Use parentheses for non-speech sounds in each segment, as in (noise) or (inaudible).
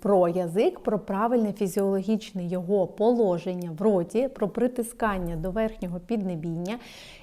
про язик, про правильне фізіологічне його положення в роті, про притискання до верхнього піднебіння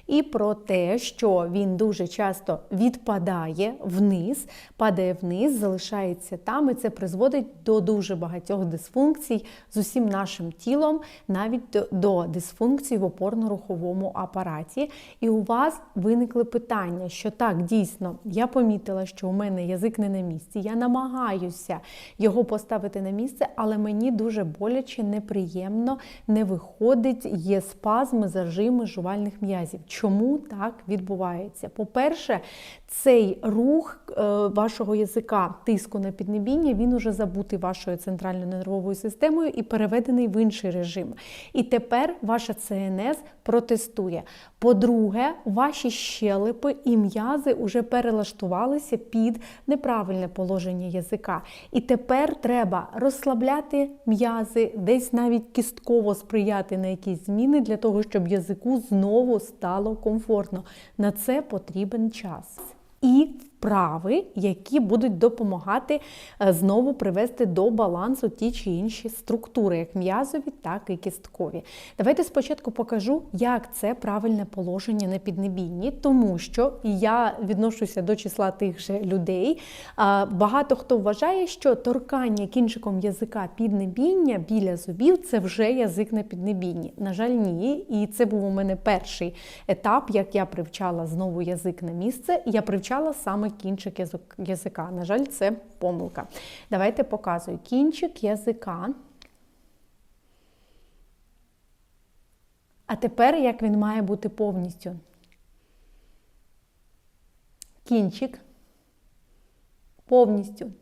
і про те, що він дуже часто відпадає вниз, падає вниз, залишається там, і це призводить до дуже багатьох дисфункцій з усім нашим тілом, навіть до, дисфункцій в опорно-руховому апараті. І у вас виникли питання, що так, дійсно, я помітила, що у мене язик не на місці. Я намагаюся його поставити на місце, але мені дуже боляче, неприємно, не виходить, є спазми, зажими жувальних м'язів. Чому так відбувається? По-перше, цей рух е, вашого язика, тиску на піднебіння, він уже забутий вашою центральною нервовою системою і переведений в інший режим. І тепер ваша ЦНС протестує. По-друге, ваші щелепи і м'язи вже перелаштувалися під неправильне положення язика. І тепер треба розслабляти м'язи, десь навіть кістково сприяти на якісь зміни для того, щоб язику знову стало комфортно. На це потрібен час. І вправи, які будуть допомагати е, знову привести до балансу ті чи інші структури, як м'язові, так і кісткові. Давайте спочатку покажу, як це правильне положення на піднебінні, тому що я відношуся до числа тих же людей. Багато хто вважає, що торкання кінчиком язика піднебіння біля зубів це вже язик на піднебінні. На жаль, ні. І це був у мене перший етап, як я привчала знову язик на місце. Я привчала саме кінчик язика. На жаль, це помилка. Давайте показую кінчик язика. А тепер як він має бути повністю? Кінчик повністю.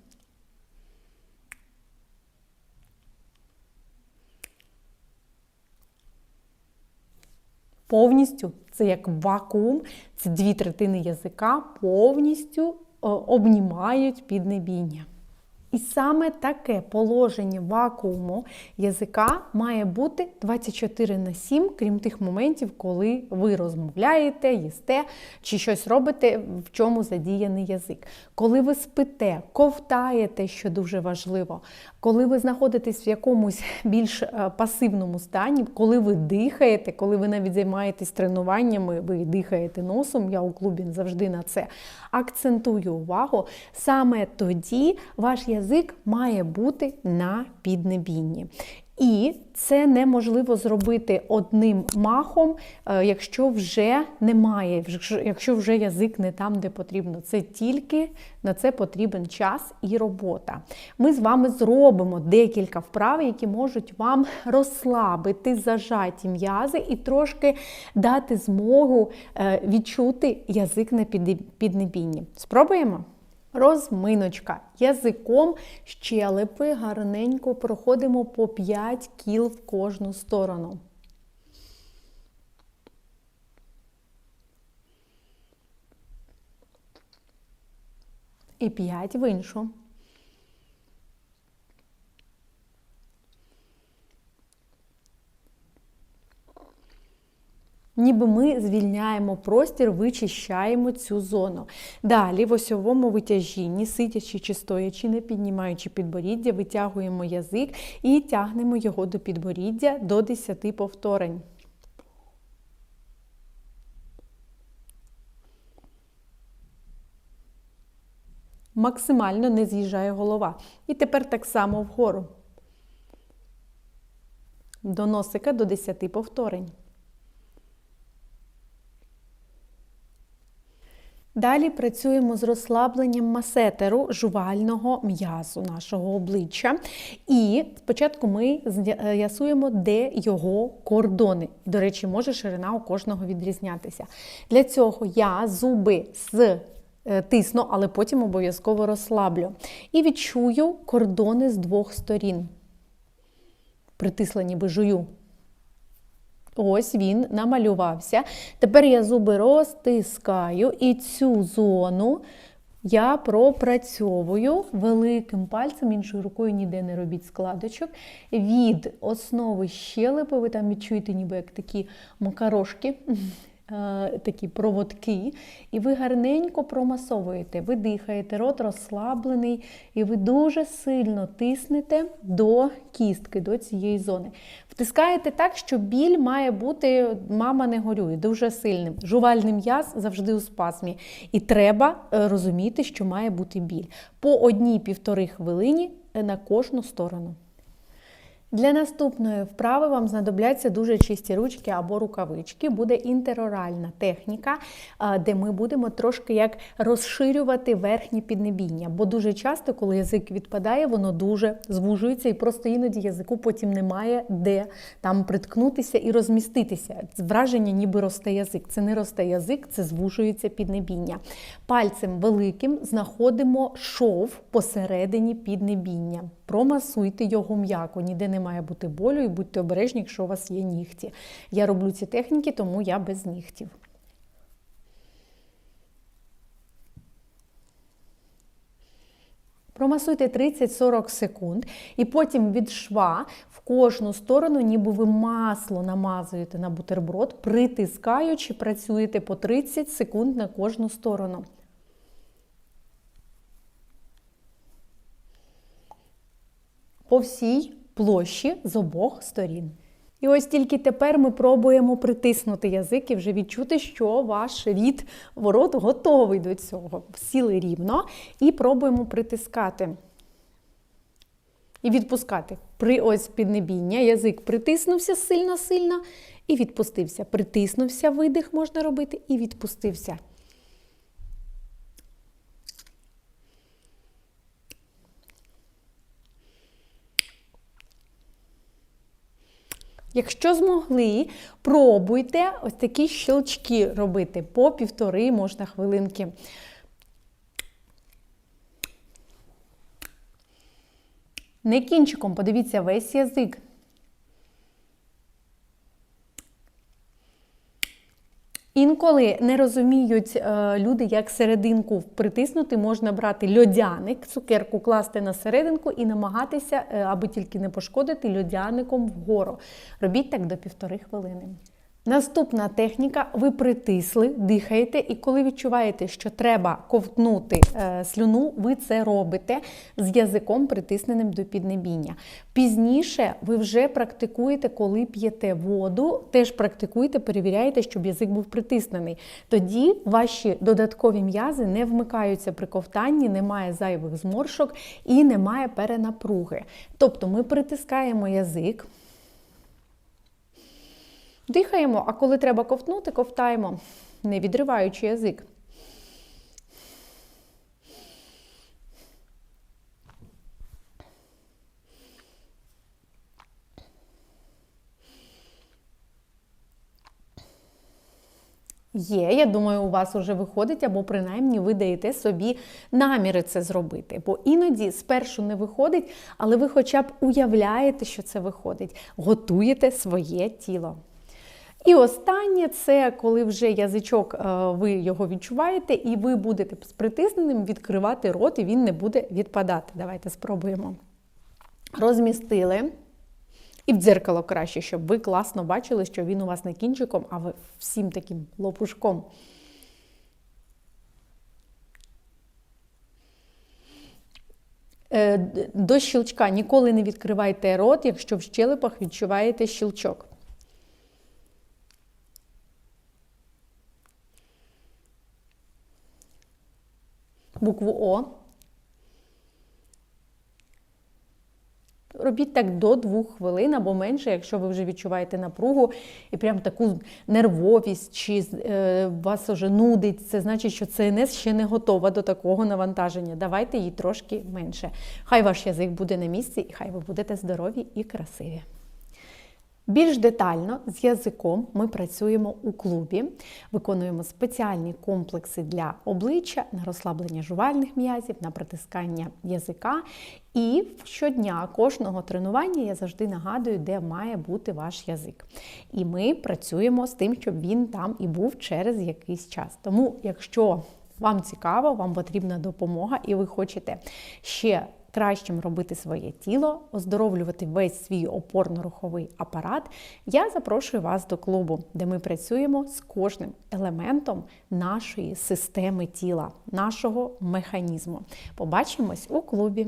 Повністю це як вакуум, це дві третини язика повністю обнімають піднебіння. І саме таке положення вакууму язика має бути 24 на 7, крім тих моментів, коли ви розмовляєте, їсте чи щось робите, в чому задіяний язик. Коли ви спите, ковтаєте, що дуже важливо, коли ви знаходитесь в якомусь (laughs) більш е, пасивному стані, коли ви дихаєте, коли ви навіть займаєтесь тренуваннями, ви дихаєте носом, я у клубі завжди на це акцентую увагу, саме тоді ваш язик має бути на піднебінні. І це неможливо зробити одним махом, е, якщо вже немає, якщо вже язик не там, де потрібно. Це тільки на це потрібен час і робота. Ми з вами зробимо декілька вправ, які можуть вам розслабити зажаті м'язи і трошки дати змогу е, відчути язик на піднебінні. Спробуємо? Розминочка. Язиком щелепи гарненько проходимо по 5 кіл в кожну сторону. І 5 в іншу. Ніби ми звільняємо простір, вичищаємо цю зону. Далі в осьовому витяжінні, сидячи чи стоячи, не піднімаючи підборіддя, витягуємо язик і тягнемо його до підборіддя до 10 повторень. Максимально не з'їжджає голова. І тепер так само вгору. До носика до 10 повторень. Далі працюємо з розслабленням масетеру жувального м'язу нашого обличчя. І спочатку ми з'ясуємо, де його кордони. До речі, може ширина у кожного відрізнятися. Для цього я зуби з е, тисну, але потім обов'язково розслаблю. І відчую кордони з двох сторін. Притисла, ніби жую. Ось він намалювався. Тепер я зуби розтискаю і цю зону я пропрацьовую великим пальцем, іншою рукою ніде не робіть складочок. Від основи щелепи, ви там відчуєте, ніби як такі макарошки. Е, такі проводки, і ви гарненько промасовуєте. Ви дихаєте, рот розслаблений, і ви дуже сильно тиснете до кістки, до цієї зони. Втискаєте так, що біль має бути, мама не горює, дуже сильним. Жувальний м'яз завжди у спазмі. І треба е, розуміти, що має бути біль. По одній-півтори хвилині е, на кожну сторону. Для наступної вправи вам знадобляться дуже чисті ручки або рукавички. Буде інтероральна техніка, де ми будемо трошки як розширювати верхнє піднебіння. Бо дуже часто, коли язик відпадає, воно дуже звужується, і просто іноді язику потім немає де там приткнутися і розміститися. Враження, ніби росте язик. Це не росте язик, це звужується піднебіння. Пальцем великим знаходимо шов посередині піднебіння. Промасуйте його м'яко, ніде не має бути болю, і будьте обережні, якщо у вас є нігті. Я роблю ці техніки, тому я без нігтів. Промасуйте 30-40 секунд, і потім від шва в кожну сторону, ніби ви масло намазуєте на бутерброд, притискаючи, працюєте по 30 секунд на кожну сторону. По всій площі з обох сторін. І ось тільки тепер ми пробуємо притиснути язик і вже відчути, що ваш рід ворот готовий до цього. Сіли рівно і пробуємо притискати. І відпускати. При ось піднебіння язик притиснувся сильно-сильно і відпустився. Притиснувся, видих можна робити, і відпустився. Якщо змогли, пробуйте ось такі щелчки робити по півтори можна хвилинки. Не кінчиком, подивіться весь язик. Інколи не розуміють е, люди, як серединку притиснути, можна брати льодяник, цукерку класти на серединку і намагатися, е, аби тільки не пошкодити, льодяником вгору. Робіть так до півтори хвилини. Наступна техніка: ви притисли, дихаєте, і коли відчуваєте, що треба ковтнути е, слюну, ви це робите з язиком притисненим до піднебіння. Пізніше ви вже практикуєте, коли п'єте воду, теж практикуєте, перевіряєте, щоб язик був притиснений. Тоді ваші додаткові м'язи не вмикаються при ковтанні, немає зайвих зморшок і немає перенапруги. Тобто ми притискаємо язик. Дихаємо, а коли треба ковтнути, ковтаємо, не відриваючи язик. Є, я думаю, у вас вже виходить, або принаймні ви даєте собі наміри це зробити. Бо іноді спершу не виходить, але ви хоча б уявляєте, що це виходить, готуєте своє тіло. І останнє це коли вже язичок, е, ви його відчуваєте, і ви будете з притисненим відкривати рот, і він не буде відпадати. Давайте спробуємо. Розмістили. І в дзеркало краще, щоб ви класно бачили, що він у вас не кінчиком, а всім таким лопушком. Е, до щелчка ніколи не відкривайте рот, якщо в щелепах відчуваєте щелчок. Букву О. Робіть так до двох хвилин або менше, якщо ви вже відчуваєте напругу і прям таку нервовість, чи е, вас вже нудить, це значить, що ЦНС ще не готова до такого навантаження. Давайте їй трошки менше. Хай ваш язик буде на місці, і хай ви будете здорові і красиві. Більш детально з язиком ми працюємо у клубі, виконуємо спеціальні комплекси для обличчя, на розслаблення жувальних м'язів, на притискання язика. І щодня кожного тренування я завжди нагадую, де має бути ваш язик. І ми працюємо з тим, щоб він там і був через якийсь час. Тому, якщо вам цікаво, вам потрібна допомога, і ви хочете ще кращим робити своє тіло, оздоровлювати весь свій опорно-руховий апарат, я запрошую вас до клубу, де ми працюємо з кожним елементом нашої системи тіла, нашого механізму. Побачимось у клубі.